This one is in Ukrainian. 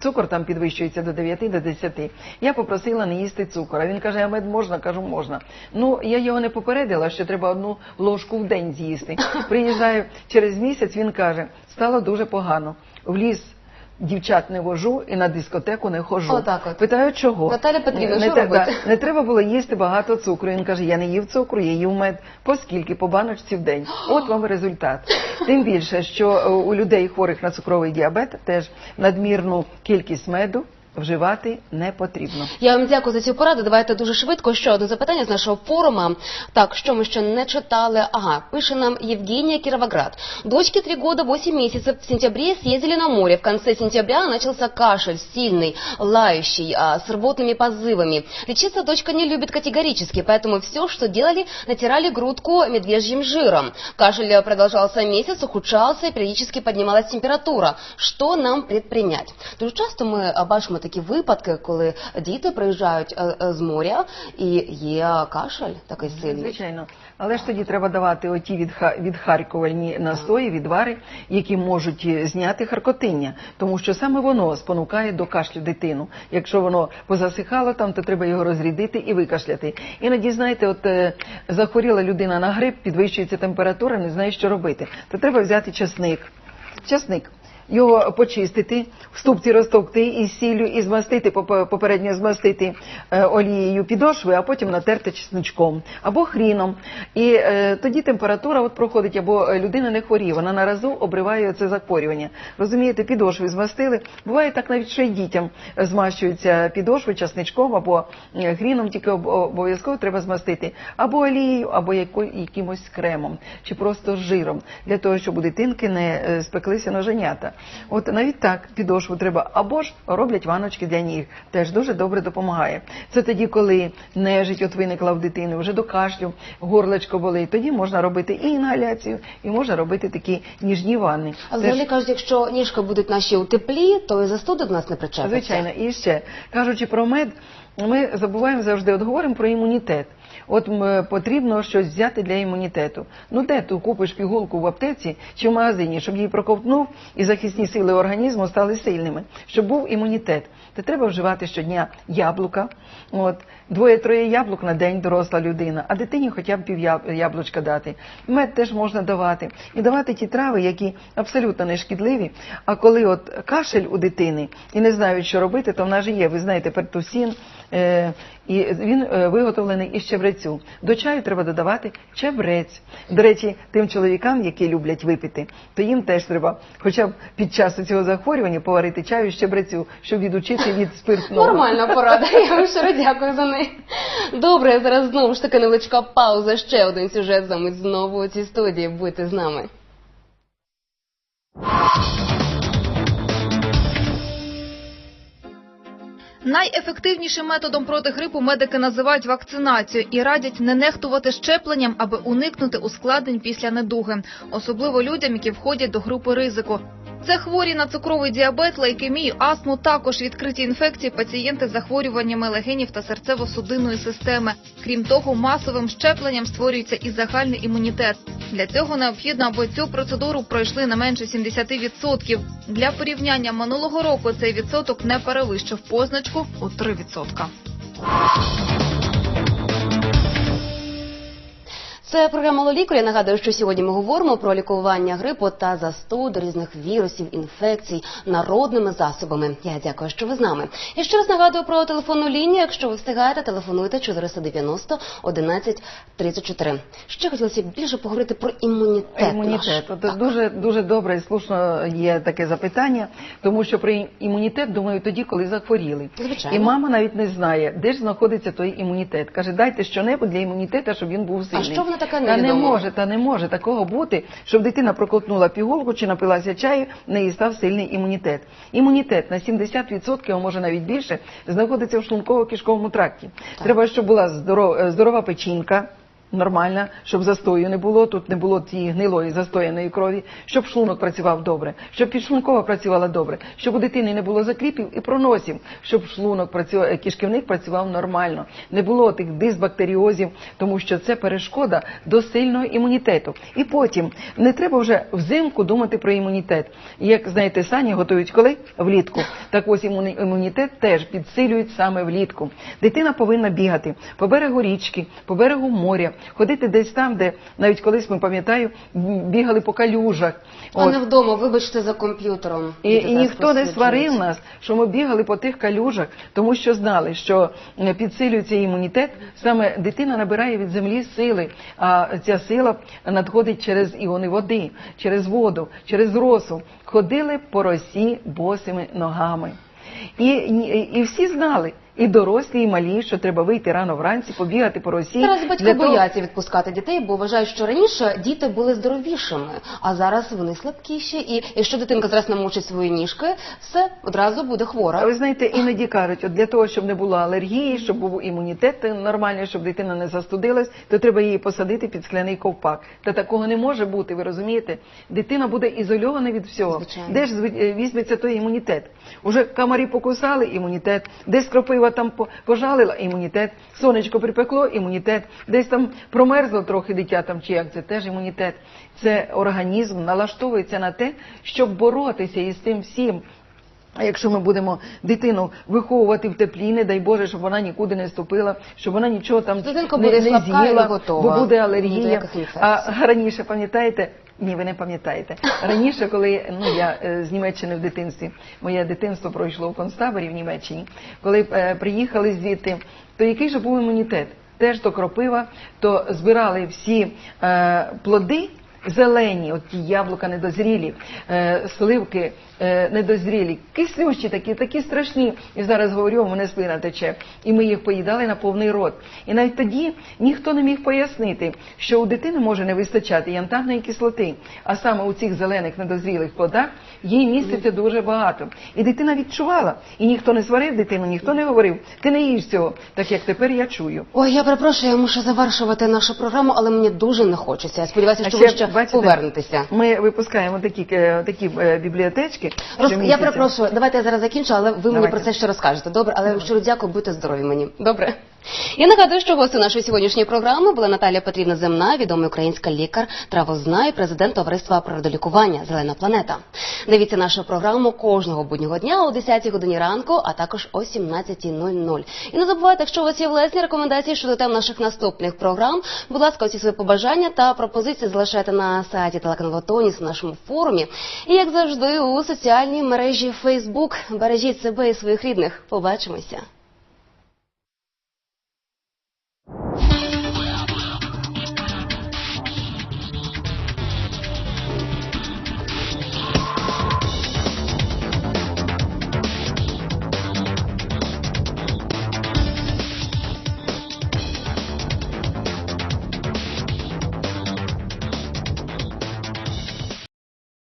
Цукор там підвищується до 9 до 10. Я попросила не їсти цукор. А він каже, а мед можна? Кажу, можна. Ну я його не попередила, що треба одну ложку в день з'їсти. Приїжджаю через місяць. Він каже, стало дуже погано. В ліс дівчат не вожу і на дискотеку не хожу. Отак от. Питаю, чого? Наталя Петрівна, не, що не, робити? да, не треба було їсти багато цукру. Він каже, я не їв цукру, я їв мед. По скільки? По баночці в день. От вам результат. Тим більше, що е, у людей хворих на цукровий діабет теж надмірну кількість меду вживати не потрібно. Я вам дякую за цю пораду. Давайте дуже швидко. Ще одне запитання з нашого форума. Так, что мы еще не читали? Ага, пише нам Евгения Кировоград. Дочке три года, восемь месяцев. В сентябре съездили на море. В конце сентября начался кашель сильный, лающий, а, с рвотными позывами. Лечиться дочка не любит категорически, поэтому все, что делали, натирали грудку медвежьим жиром. Кашель продолжался месяц, ухудшался, и периодически поднималась температура. Что нам предпринять? Дуже часто ми а, бачимо такі випадки, коли діти приїжджають е, е, з моря і є кашель такий сильний. Звичайно. Але ж тоді треба давати оті відха- відхаркувальні настої, відвари, які можуть е, зняти харкотиння, тому що саме воно спонукає до кашлю дитину. Якщо воно позасихало там, то треба його розрідити і викашляти. Іноді, знаєте, от захворіла людина на грип, підвищується температура, не знає, що робити. То треба взяти часник. Часник. Його почистити, ступці розтовкти із сіллю і змастити, попе- попередньо змастити е, олією підошви, а потім натерти чесничком або хріном. І е, тоді температура от проходить, або людина не хворіє, вона на разу обриває це захворювання. Розумієте, підошви змастили. Буває так навіть, що й дітям змащуються підошви часничком або е, хріном, тільки обов'язково треба змастити або олією, або якимось кремом, чи просто жиром, для того, щоб у дитинки не е, спеклися ноженята. От навіть так підошву треба, або ж роблять ваночки для ніг, теж дуже добре допомагає. Це тоді, коли нежить от виникла в дитини, вже до кашлю, горлечко болить, тоді можна робити і інгаляцію, і можна робити такі ніжні ванни. А Теж- взагалі кажуть, якщо ніжки будуть наші у теплі, то і застуди до нас не причепиться. Звичайно, і ще кажучи про мед, ми забуваємо завжди, от говоримо про імунітет. От потрібно щось взяти для імунітету. Ну де ти купиш пігулку в аптеці чи в магазині, щоб її проковтнув і захисні сили організму стали сильними, щоб був імунітет. То треба вживати щодня яблука. От двоє-троє яблук на день доросла людина, а дитині хоча б пів яблучка дати. Мед теж можна давати. І давати ті трави, які абсолютно не шкідливі. А коли от кашель у дитини і не знають, що робити, то в нас же є, ви знаєте, пертусін, і він е, виготовлений із чебрецю. До чаю треба додавати чебрець. До речі, тим чоловікам, які люблять випити, то їм теж треба, хоча б під час цього захворювання, поварити чаю з чебрецю, щоб відучити від спиртного. Нормальна порада. Я вам щиро дякую за неї. Добре, зараз знову ж таки невеличка пауза. Ще один сюжет замить знову у цій студії. Будьте з нами. Найефективнішим методом проти грипу медики називають вакцинацію і радять не нехтувати щепленням, аби уникнути ускладнень після недуги, особливо людям, які входять до групи ризику. Це хворі на цукровий діабет, лейкемію, астму, також відкриті інфекції, пацієнти з захворюваннями легенів та серцево-судинної системи. Крім того, масовим щепленням створюється і загальний імунітет. Для цього необхідно, аби цю процедуру пройшли не менше 70%. Для порівняння минулого року цей відсоток не перевищив позначку у 3%. Це програма «Лолікар». Я нагадую, що сьогодні ми говоримо про лікування грипу та застуд, різних вірусів, інфекцій народними засобами. Я дякую, що ви з нами. І ще раз нагадую про телефонну лінію. Якщо ви встигаєте, телефонуйте 490 11 34. Ще хотілося б більше поговорити про імунітет. Імунітет. наш. Дуже дуже добре і слушно є таке запитання, тому що про імунітет думаю тоді, коли захворіли. Звичайно. І мама навіть не знає, де ж знаходиться той імунітет. Каже, дайте щонебудь для імунітету, щоб він був сильний. що така Та не може, та не може такого бути, щоб дитина проковтнула пігулку чи напилася чаю, в неї став сильний імунітет. Імунітет на 70%, а може навіть більше, знаходиться в шлунково-кишковому тракті. Треба, щоб була здорова, здорова печінка. Нормальна, щоб застою не було, тут не було тієї гнилої застояної крові, щоб шлунок працював добре, щоб підшлункова працювала добре, щоб у дитини не було закріпів і проносів, щоб шлунок працював, е, кишківник працював нормально, не було тих дисбактеріозів, тому що це перешкода до сильного імунітету. І потім не треба вже взимку думати про імунітет. Як знаєте, сані готують коли влітку. Так ось імуні- імунітет теж підсилюють саме влітку. Дитина повинна бігати по берегу річки, по берегу моря, ходити десь там, де навіть колись ми пам'ятаю, бігали по калюжах. А От. не вдома, вибачте за комп'ютером. І, Діти і ніхто не посвідчують. сварив нас, що ми бігали по тих калюжах, тому що знали, що е, підсилюється імунітет. Саме дитина набирає від землі сили, а ця сила надходить через іони води, через воду, через росу. Ходили по росі босими ногами. І, і, і всі знали, і дорослі, і малі, що треба вийти рано вранці, побігати по росі. Зараз батьки того- бояться відпускати дітей, бо вважають, що раніше діти були здоровішими, а зараз вони слабкіші. І якщо дитинка зараз намучить свої ніжки, все одразу буде А хвора. ви знаєте, іноді кажуть, от для того, щоб не було алергії, щоб був імунітет нормальний, щоб дитина не застудилась, то треба її посадити під скляний ковпак. Та такого не може бути, ви розумієте? Дитина буде ізольована від всього. Звичайно. Де ж е, візьметься той імунітет? Уже комарі покусали імунітет, десь кропива там пожалила імунітет, сонечко припекло імунітет, десь там промерзло трохи дитя там чи як це теж імунітет. Це організм налаштовується на те, щоб боротися із тим всім. А якщо ми будемо дитину виховувати в теплі, не дай Боже, щоб вона нікуди не ступила, щоб вона нічого там Дитинка не, буде не слабка з'їла, не готова бо буде алергія. А раніше пам'ятаєте? Ні, ви не пам'ятаєте. Раніше, коли ну я е, з Німеччини в дитинстві, моє дитинство пройшло в концтаборі в Німеччині, коли е, приїхали звідти, то який же був імунітет? Теж то кропива, то збирали всі е, плоди. Зелені, от ті яблука недозрілі, е, сливки е, недозрілі, кислющі такі, такі страшні. І зараз говорю, мене слина тече. І ми їх поїдали на повний рот. І навіть тоді ніхто не міг пояснити, що у дитини може не вистачати янтарної кислоти, а саме у цих зелених недозрілих плодах їй міститься дуже багато. І дитина відчувала. І ніхто не сварив дитину, ніхто не говорив, ти не їж цього, так як тепер я чую. Ой, я перепрошую, я мушу завершувати нашу програму, але мені дуже не хочеться. Я сподіваюся, що ви ще бачите, повернетеся. Ми випускаємо такі, е, такі е, бібліотечки. Роз... Я перепрошую, давайте я зараз закінчу, але ви мені про це ще розкажете. Добре, але щиро дякую, будьте здорові мені. Добре. Я нагадую, що гостю нашої сьогоднішньої програми була Наталія Петрівна Земна, відомий українська лікар, травозна і президент товариства природолікування Зелена планета. Дивіться нашу програму кожного буднього дня о 10 годині ранку, а також о 17.00. І не забувайте, якщо у вас є власні рекомендації щодо тем наших наступних програм, будь ласка, усі свої побажання та пропозиції залишайте на сайті телеканалу Тоніс в нашому форумі. І як завжди у соціальній мережі Facebook. Бережіть себе і своїх рідних. Побачимося.